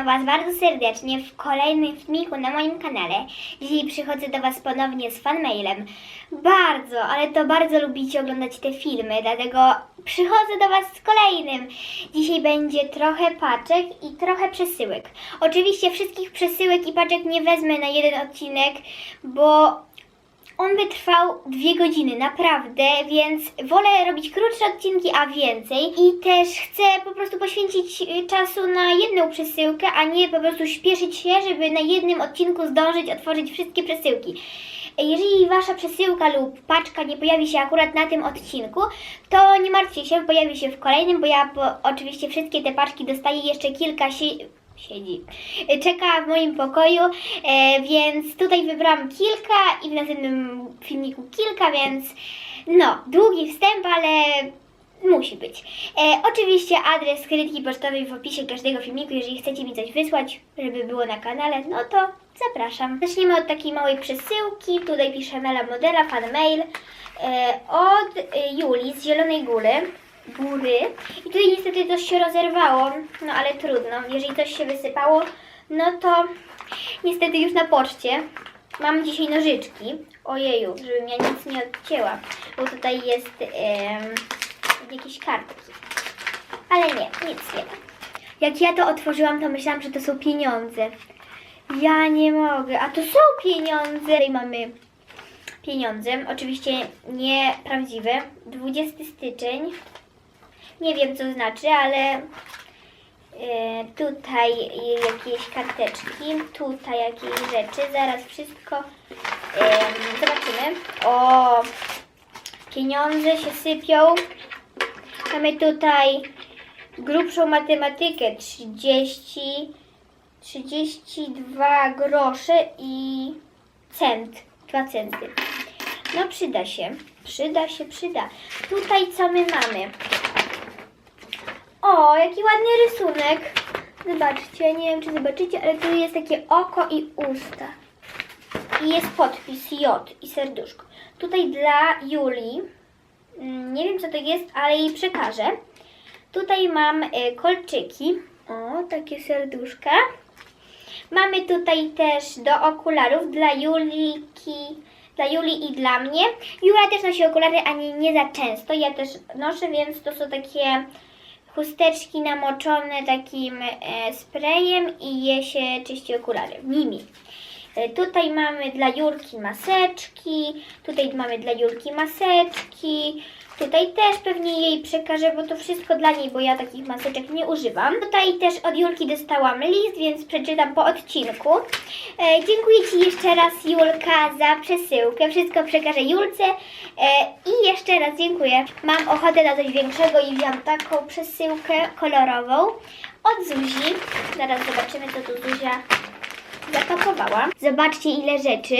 Witam Was bardzo serdecznie w kolejnym filmiku na moim kanale. Dzisiaj przychodzę do Was ponownie z fanmailem. Bardzo, ale to bardzo lubicie oglądać te filmy, dlatego przychodzę do Was z kolejnym. Dzisiaj będzie trochę paczek i trochę przesyłek. Oczywiście wszystkich przesyłek i paczek nie wezmę na jeden odcinek, bo on by trwał dwie godziny, naprawdę, więc wolę robić krótsze odcinki, a więcej. I też chcę po prostu poświęcić y, czasu na jedną przesyłkę, a nie po prostu śpieszyć się, żeby na jednym odcinku zdążyć otworzyć wszystkie przesyłki. Jeżeli wasza przesyłka lub paczka nie pojawi się akurat na tym odcinku, to nie martwcie się, pojawi się w kolejnym, bo ja po, oczywiście wszystkie te paczki dostaję jeszcze kilka si- siedzi. Czeka w moim pokoju, e, więc tutaj wybrałam kilka i w następnym filmiku kilka, więc no, długi wstęp, ale musi być. E, oczywiście adres skrytki pocztowej w opisie każdego filmiku, jeżeli chcecie mi coś wysłać, żeby było na kanale, no to zapraszam. Zaczniemy od takiej małej przesyłki, tutaj pisze Mela Modela, fan mail, e, od e, Julii z Zielonej Góry góry. I tutaj niestety coś się rozerwało, no ale trudno. Jeżeli coś się wysypało, no to niestety już na poczcie. Mam dzisiaj nożyczki. Ojeju, żebym ja nic nie odcięła, bo tutaj jest em, jakieś kartki. Ale nie, nic nie ma. Jak ja to otworzyłam, to myślałam, że to są pieniądze. Ja nie mogę, a to są pieniądze. Tutaj mamy pieniądze, oczywiście nieprawdziwe. 20 styczeń. Nie wiem co znaczy, ale e, tutaj jakieś karteczki, tutaj jakieś rzeczy, zaraz wszystko e, zobaczymy. O, pieniądze się sypią. Mamy tutaj grubszą matematykę 30, 32 grosze i cent, 2 centy. No przyda się, przyda się, przyda. Tutaj co my mamy? O, jaki ładny rysunek. Zobaczcie, nie wiem czy zobaczycie, ale tu jest takie oko i usta. I jest podpis J i serduszko. Tutaj dla Julii, mm, nie wiem co to jest, ale jej przekażę. Tutaj mam e, kolczyki. O, takie serduszka. Mamy tutaj też do okularów dla Juliki, dla Julii i dla mnie. Jula też nosi okulary, a nie, nie za często. Ja też noszę, więc to są takie chusteczki namoczone takim e, sprayem i je się czyści okulary nimi. E, tutaj mamy dla Julki maseczki, tutaj mamy dla Julki maseczki, tutaj też pewnie jej przekażę, bo to wszystko dla niej, bo ja takich maseczek nie używam. Tutaj też od Julki dostałam list, więc przeczytam po odcinku. E, dziękuję Ci jeszcze raz Julka za przesyłkę, wszystko przekażę Julce e, i jeszcze raz dziękuję. Mam ochotę na coś większego i wziąłam taką przesyłkę kolorową od Zuzi. Zaraz zobaczymy co tu Zuzia zapakowała. Zobaczcie ile rzeczy,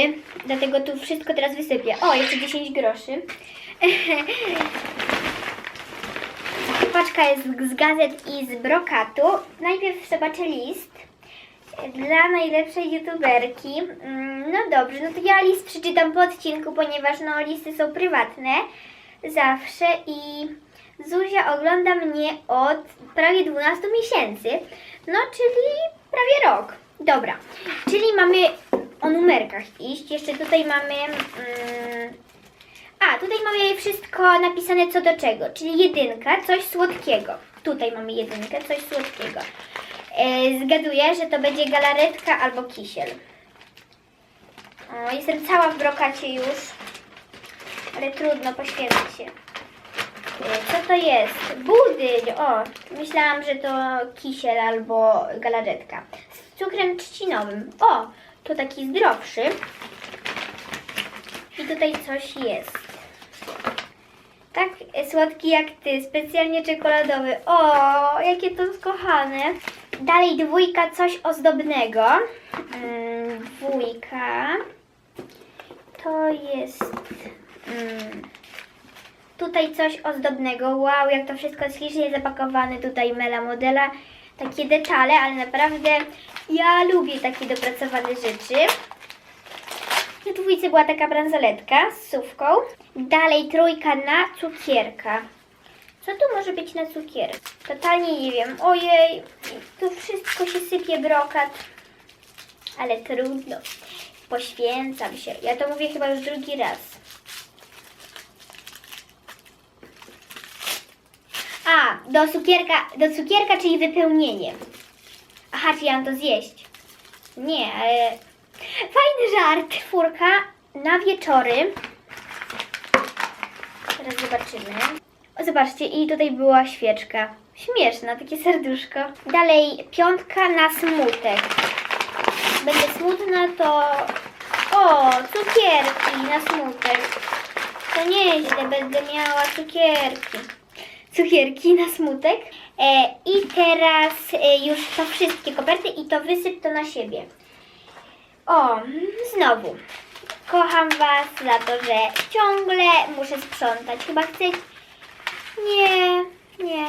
dlatego tu wszystko teraz wysypię. O, jeszcze 10 groszy. Paczka jest z gazet i z brokatu. Najpierw zobaczę list dla najlepszej youtuberki. Mm, No dobrze, no to ja list przeczytam po odcinku, ponieważ no listy są prywatne zawsze i Zuzia ogląda mnie od prawie 12 miesięcy, no czyli prawie rok. Dobra, czyli mamy o numerkach iść. Jeszcze tutaj mamy. Mm, a, tutaj mamy wszystko napisane co do czego, czyli jedynka, coś słodkiego. Tutaj mamy jedynkę, coś słodkiego. E, zgaduję, że to będzie galaretka albo kisiel. O, jestem cała w brokacie już, ale trudno, poświęcę się. E, Co to jest? Budyń! O, myślałam, że to kisiel albo galaretka. Z cukrem trzcinowym. O, to taki zdrowszy. I tutaj coś jest. Tak słodki jak ty, specjalnie czekoladowy. O, jakie to kochane. Dalej dwójka, coś ozdobnego. Mm, dwójka. To jest... Mm, tutaj coś ozdobnego. Wow, jak to wszystko jest ślicznie zapakowane. Tutaj Mela Modela. Takie detale, ale naprawdę ja lubię takie dopracowane rzeczy. Na dwójce była taka bransoletka z sówką. Dalej trójka na cukierka. Co tu może być na cukier? Totalnie nie wiem. Ojej, tu wszystko się sypie brokat. Ale trudno. Poświęcam się. Ja to mówię chyba już drugi raz. A, do cukierka, do cukierka, czyli wypełnienie. Aha, czy ja mam to zjeść? Nie, ale... Fajny żart, czwórka na wieczory. Teraz zobaczymy. O, zobaczcie, i tutaj była świeczka. Śmieszna, takie serduszko. Dalej, piątka na smutek. Będę smutna, to... O, cukierki na smutek. To nieźle, będę miała cukierki. Cukierki na smutek. E, I teraz e, już to wszystkie koperty i to wysyp to na siebie. O, znowu. Kocham Was za to, że ciągle muszę sprzątać. Chyba chcesz... Nie, nie.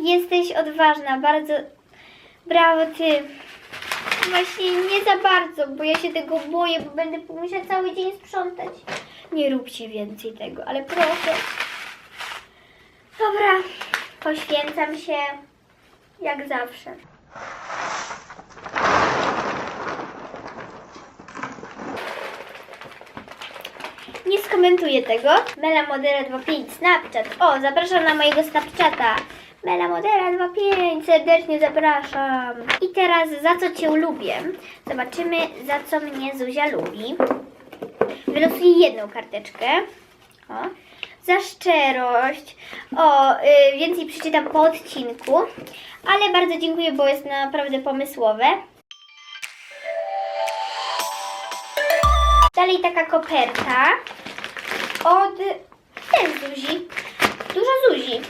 Jesteś odważna, bardzo... Brawo Ty. Właśnie nie za bardzo, bo ja się tego boję, bo będę musiała cały dzień sprzątać. Nie róbcie więcej tego, ale proszę. Dobra, poświęcam się jak zawsze. Nie skomentuję tego. Mela Modera 25 Snapchat. O, zapraszam na mojego Snapchata. Mela Modera 25, serdecznie zapraszam. I teraz za co Cię lubię? Zobaczymy za co mnie Zuzia lubi. Wylosuję jedną karteczkę. O. Za szczerość. O, y, więcej przeczytam po odcinku. Ale bardzo dziękuję, bo jest naprawdę pomysłowe. Dalej taka koperta od ten Zuzi. Dużo Zuzi.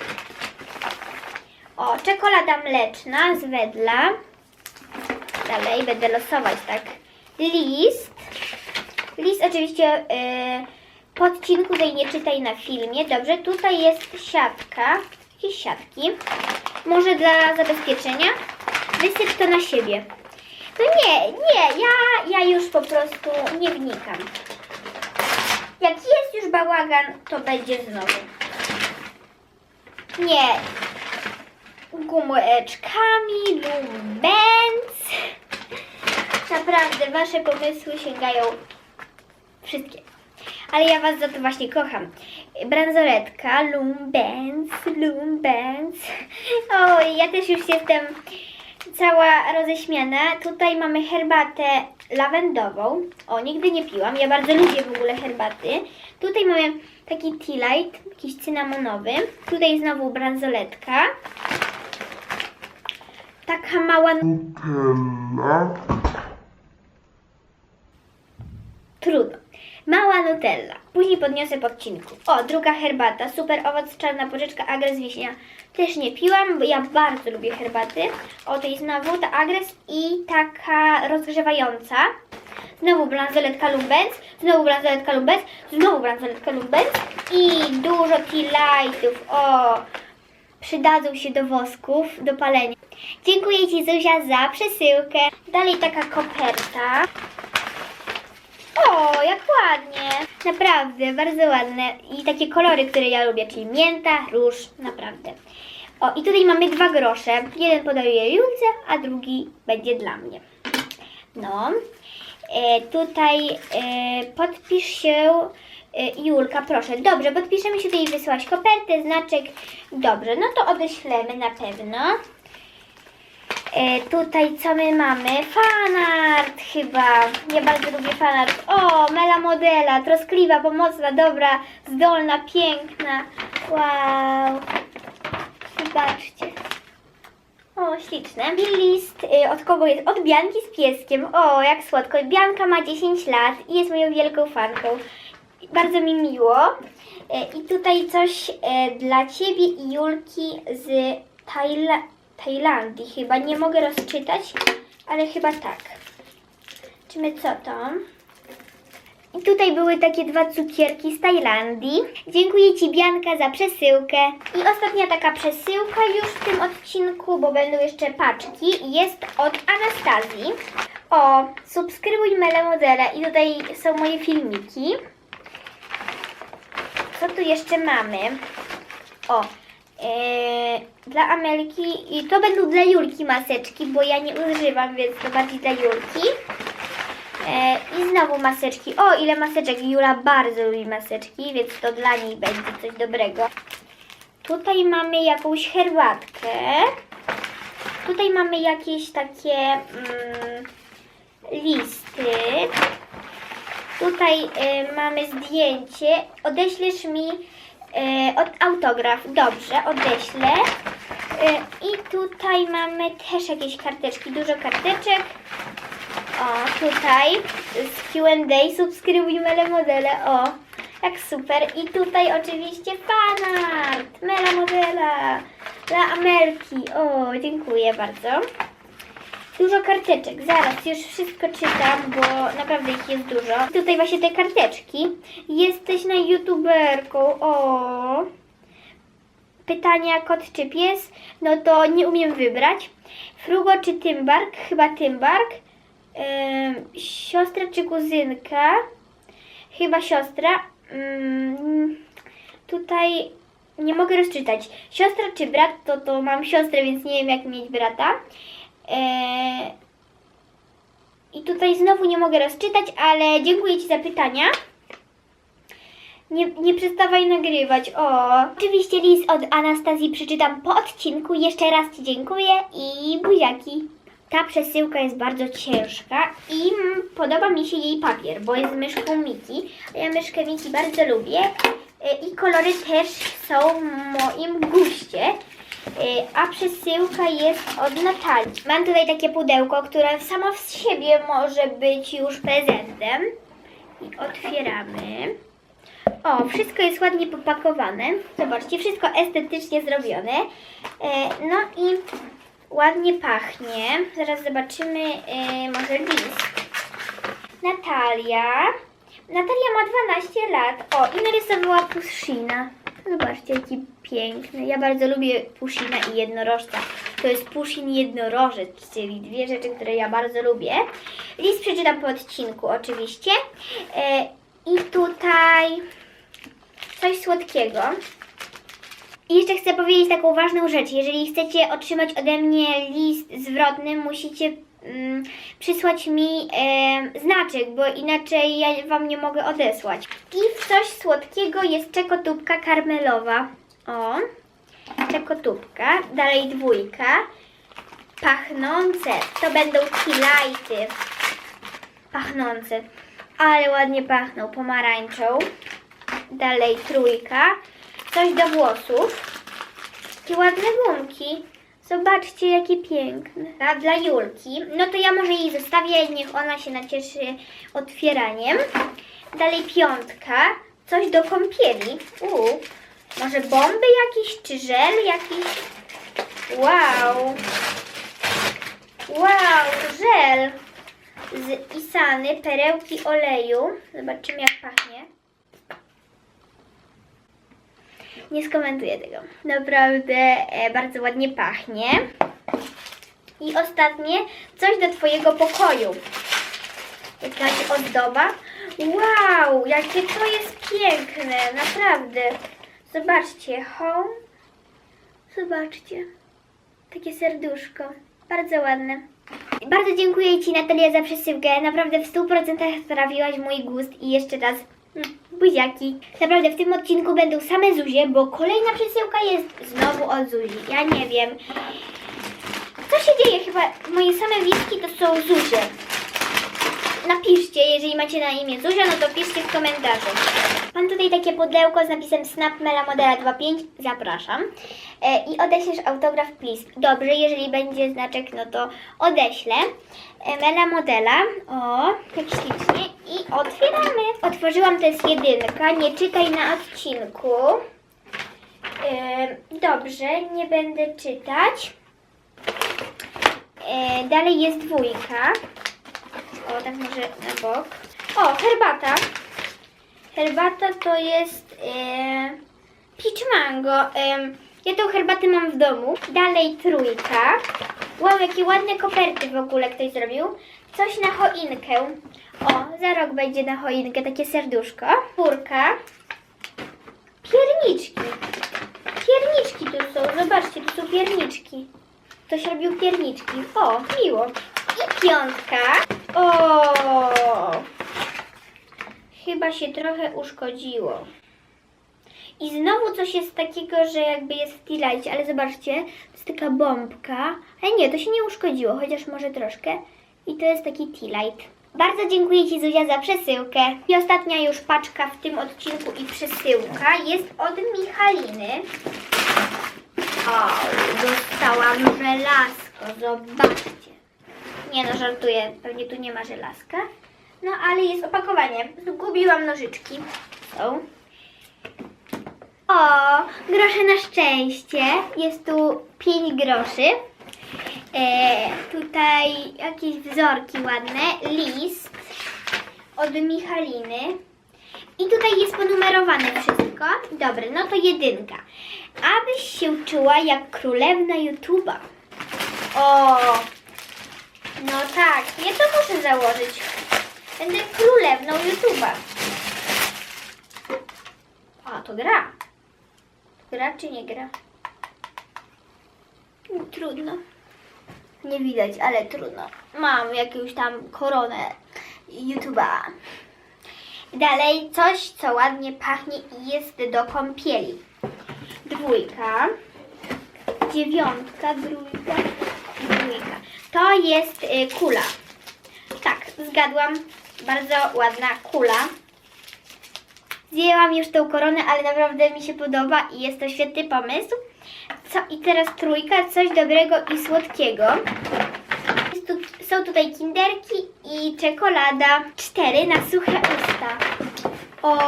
O, czekolada mleczna z wedla. Dalej będę losować tak. List. List oczywiście y, po tej nie czytaj na filmie. Dobrze, tutaj jest siatka. Jakieś siatki. Może dla zabezpieczenia. Wysyp to na siebie. No nie, nie, ja, ja już po prostu nie wnikam. Jak jest już bałagan, to będzie znowu. Nie. Gumeczkami, lumbens. Naprawdę, wasze pomysły sięgają wszystkie. Ale ja was za to właśnie kocham. Bransoletka, lumbens, lumbens. O, ja też już jestem cała roześmiana. Tutaj mamy herbatę lawendową. O, nigdy nie piłam. Ja bardzo lubię w ogóle herbaty. Tutaj mamy taki tea light, jakiś cynamonowy. Tutaj znowu bransoletka. Taka mała Nutella. Trudno. Mała Nutella. Później podniosę po odcinku. O, druga herbata. Super owoc, czarna porzeczka, agres, wiśnia. Też nie piłam, bo ja bardzo lubię herbaty. O, tej znowu ta agres i taka rozgrzewająca. Znowu bransoletka lumbens, znowu bransoletka lumbens, znowu bransoletka lumbens i dużo tea lightów. O, przydadzą się do wosków, do palenia. Dziękuję Ci Zuzia za przesyłkę. Dalej taka koperta. O, jak ładnie. Naprawdę, bardzo ładne. I takie kolory, które ja lubię, czyli mięta, róż, naprawdę. O, i tutaj mamy dwa grosze. Jeden podaję Julce, a drugi będzie dla mnie. No. E, tutaj e, podpisz się e, Julka, proszę. Dobrze, podpiszemy się tutaj wysłałaś kopertę, znaczek. Dobrze, no to odeślemy na pewno. E, tutaj co my mamy? Fanart chyba. Ja bardzo lubię fanart. O, Mela Modela, troskliwa, pomocna, dobra, zdolna, piękna. Wow. Zobaczcie. O, śliczne. I list y, od kogo jest? Od Bianki z pieskiem. O, jak słodko. Bianka ma 10 lat i jest moją wielką fanką. Bardzo mi miło. Y, I tutaj coś y, dla Ciebie i Julki z Tajla Tajlandii. Chyba nie mogę rozczytać, ale chyba tak. Czymy co to? I tutaj były takie dwa cukierki z Tajlandii. Dziękuję Ci Bianka za przesyłkę. I ostatnia taka przesyłka już w tym odcinku, bo będą jeszcze paczki. Jest od Anastazji. O, subskrybuj Mele Modele i tutaj są moje filmiki. Co tu jeszcze mamy? O, e, dla Amelki i to będą dla Julki maseczki, bo ja nie używam, więc to bardziej dla Julki. E, I znowu maseczki. O, ile maseczek. Jula bardzo lubi maseczki, więc to dla niej będzie coś dobrego. Tutaj mamy jakąś herbatkę. Tutaj mamy jakieś takie mm, listy. Tutaj e, mamy zdjęcie. Odeślesz mi e, od autograf. Dobrze, odeślę. E, I tutaj mamy też jakieś karteczki, dużo karteczek. O, tutaj z Q&A subskrybuj Mele Modele. O, jak super. I tutaj oczywiście fanart Mela Modela dla Amelki. O, dziękuję bardzo. Dużo karteczek. Zaraz, już wszystko czytam, bo naprawdę ich jest dużo. Tutaj właśnie te karteczki. Jesteś na youtuberką. O. Pytania kot czy pies? No to nie umiem wybrać. Frugo czy Tymbark? Chyba Tymbark. Ym, siostra czy kuzynka? Chyba siostra. Ym, tutaj nie mogę rozczytać. Siostra czy brat? To, to mam siostrę, więc nie wiem jak mieć brata. I tutaj znowu nie mogę rozczytać, ale dziękuję Ci za pytania. Nie, nie przestawaj nagrywać. O, oczywiście list od Anastazji przeczytam po odcinku. Jeszcze raz Ci dziękuję i buziaki. Ta przesyłka jest bardzo ciężka i podoba mi się jej papier, bo jest myszką Miki. Ja myszkę Miki bardzo lubię E, i kolory też są w moim guście. E, A przesyłka jest od Natalii. Mam tutaj takie pudełko, które samo z siebie może być już prezentem. I otwieramy. O, wszystko jest ładnie popakowane. Zobaczcie, wszystko estetycznie zrobione. E, No i ładnie pachnie. Zaraz zobaczymy e, może list. Natalia. Natalia ma 12 lat. O, i narysowała Pushina. Zobaczcie, jaki piękny. Ja bardzo lubię Pushina i jednorożca. To jest Pushin jednorożec, czyli dwie rzeczy, które ja bardzo lubię. List przeczytam po odcinku oczywiście. E, I tutaj coś słodkiego. I jeszcze chcę powiedzieć taką ważną rzecz. Jeżeli chcecie otrzymać ode mnie list zwrotny, musicie mm, przysłać mi e, znaczek, bo inaczej ja Wam nie mogę odesłać. I w coś słodkiego jest czekotubka karmelowa. O, czekotubka. Dalej dwójka. Pachnące. To będą kilajty. Pachnące. Ale ładnie pachną pomarańczą. Dalej trójka. Coś do włosów. Takie ładne gumki. Zobaczcie, jakie piękne. A dla Julki. No to ja może jej zostawię, niech ona się nacieszy otwieraniem. Dalej piątka. Coś do kąpieli. Uuu. Może bomby jakieś, czy żel jakiś? Wow. Wow, żel. Z Isany, perełki oleju. Zobaczymy, jak pachnie. Nie skomentuję tego. Naprawdę e, bardzo ładnie pachnie. I ostatnie, coś do Twojego pokoju. Jakaś ozdoba. Wow, jakie to jest piękne, naprawdę. Zobaczcie, home. Zobaczcie. Takie serduszko. Bardzo ładne. Bardzo dziękuję Ci Natalia za przesyłkę. Naprawdę w 100% sprawiłaś mój gust i jeszcze raz buziaki. Naprawdę w tym odcinku będą same Zuzie, bo kolejna przesyłka jest znowu od Zuzi. Ja nie wiem. Co się dzieje? Chyba moje same wizki to są Zuzie. Napiszcie, jeżeli macie na imię Zuzia, no to piszcie w komentarzu. Mam tutaj takie pudełko z napisem Snap Mela Modela 25. Zapraszam. E, I odeślesz autograf, please. Dobrze, jeżeli będzie znaczek, no to odeślę. E, Mela Modela. O, jak ślicznie. I otwieramy. Otworzyłam, to jest jedynka. Nie czytaj na odcinku. Dobrze, nie będę czytać. E, dalej jest dwójka. O, tak może na bok. O, herbata. Herbata to jest e, peach mango. Ja tą herbatę mam w domu. Dalej trójka. Wow, jakie ładne koperty w ogóle ktoś zrobił. Coś na choinkę. O, za rok będzie na choinkę takie serduszko. Czwórka. Pierniczki. tu pierniczki. Ktoś robił pierniczki. O, miło. I piątka. O! Chyba się trochę uszkodziło. I znowu coś jest takiego, że jakby jest w ale zobaczcie, to jest taka bombka. Ale nie, to się nie uszkodziło, chociaż może troszkę. I to jest taki T-Light. Bardzo dziękuję Ci Zuzia za przesyłkę. I ostatnia już paczka w tym odcinku i przesyłka jest od Michaliny. O, dostałam żelazko, zobaczcie. Nie no, żartuję, pewnie tu nie ma żelazka. No ale jest opakowanie. Zgubiłam nożyczki. Są. O, grosze na szczęście. Jest tu 5 groszy. E, tutaj jakieś wzorki ładne. List od Michaliny. I tutaj jest ponumerowane wszystko. Dobra, no to jedynka. Abyś się czuła jak królewna YouTube'a. O, no tak, ja to muszę założyć. Będę królewną YouTube'a. A, to gra. Gra czy nie gra? No, Trudno. Nie widać, ale trudno. Mam jakąś tam koronę YouTube'a. Dalej coś, co ładnie pachnie i jest do kąpieli. Dwójka. Dziewiątka, trójka, dwójka. To jest y, kula. Tak, zgadłam. Bardzo ładna kula. Zdjęłam już tą koronę, ale naprawdę mi się podoba i jest to świetny pomysł. Co, I teraz trójka, coś dobrego i słodkiego. Tu, są tutaj kinderki i czekolada. Cztery na suche usta. O,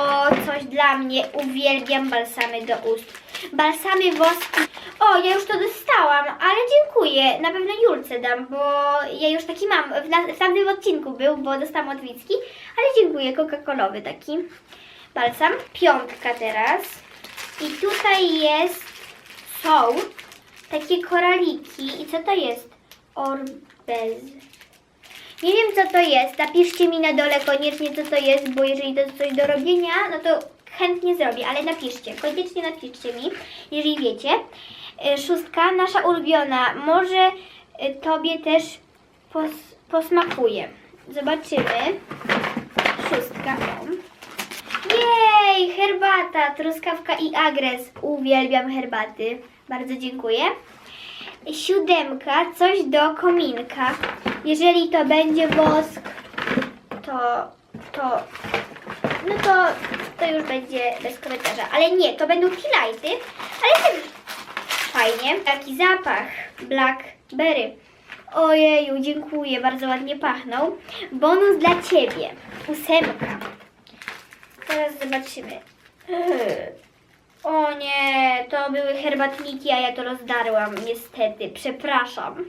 coś dla mnie. Uwielbiam balsamy do ust. Balsamy woski. O, ja już to dostałam, ale dziękuję. Na pewno Julce dam, bo ja już taki mam. W, na, w tamtym odcinku był, bo dostałam od Wicki. Ale dziękuję, Coca-Colowy taki balsam. Piątka teraz. I tutaj jest, są takie koraliki. I co to jest? Orbez. Nie wiem co to jest. Napiszcie mi na dole koniecznie co to jest, bo jeżeli to jest coś do robienia, no to chętnie zrobię, ale napiszcie. Koniecznie napiszcie mi, jeżeli wiecie. E, Szóstka, nasza ulubiona. Może e, tobie też pos, posmakuje. Zobaczymy. Szóstka. Herbata, truskawka i agres. Uwielbiam herbaty. Bardzo dziękuję. Siódemka, coś do kominka. Jeżeli to będzie wosk, to, to, no to, to już będzie bez komentarza. Ale nie, to będą highlighty, ale też fajnie. Taki zapach, blackberry. Ojeju, dziękuję, bardzo ładnie pachną. Bonus dla Ciebie, ósemka. Teraz zobaczymy. O nie, to były herbatniki, a ja to rozdarłam, niestety, przepraszam.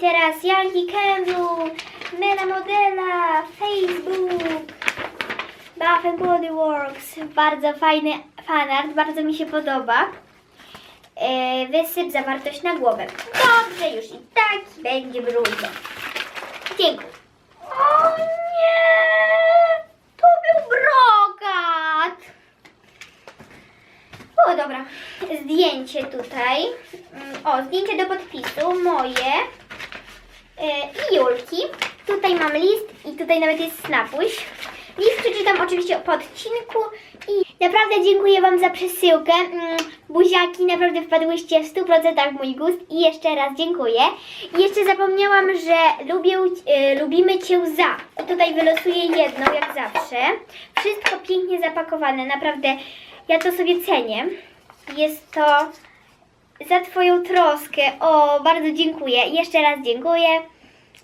Teraz Yankee Candle, Mela Modela, Facebook, Bath and Body Works. Bardzo fajny fanart, bardzo mi się podoba. E, wysyp zawartość na głowę. Dobrze, już i tak będzie brudno. Dziękuję. O nie! To był brokat! O, dobra. Zdjęcie tutaj. Mm, O, zdjęcie do podpisu. Moje. E, I Julki. Tutaj mam list i tutaj nawet jest snapuś. List przeczytam oczywiście po odcinku i naprawdę dziękuję Wam za przesyłkę. Mm, Buziaki, naprawdę wpadłyście w 100% w mój gust i jeszcze raz dziękuję. I jeszcze zapomniałam, że lubię, e, lubimy Cię za. I tutaj wylosuję jedną, jak zawsze. Wszystko pięknie zapakowane, naprawdę ja to sobie cenię. Jest to za Twoją troskę. O, bardzo dziękuję. Jeszcze raz dziękuję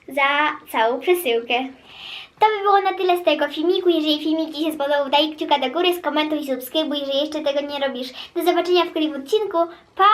za całą przesyłkę. To by było na tyle z tego filmiku. Jeżeli filmik Ci się spodobał, daj kciuka do góry, skomentuj, subskrybuj, jeżeli jeszcze tego nie robisz. Do zobaczenia w kolejnym odcinku. Pa!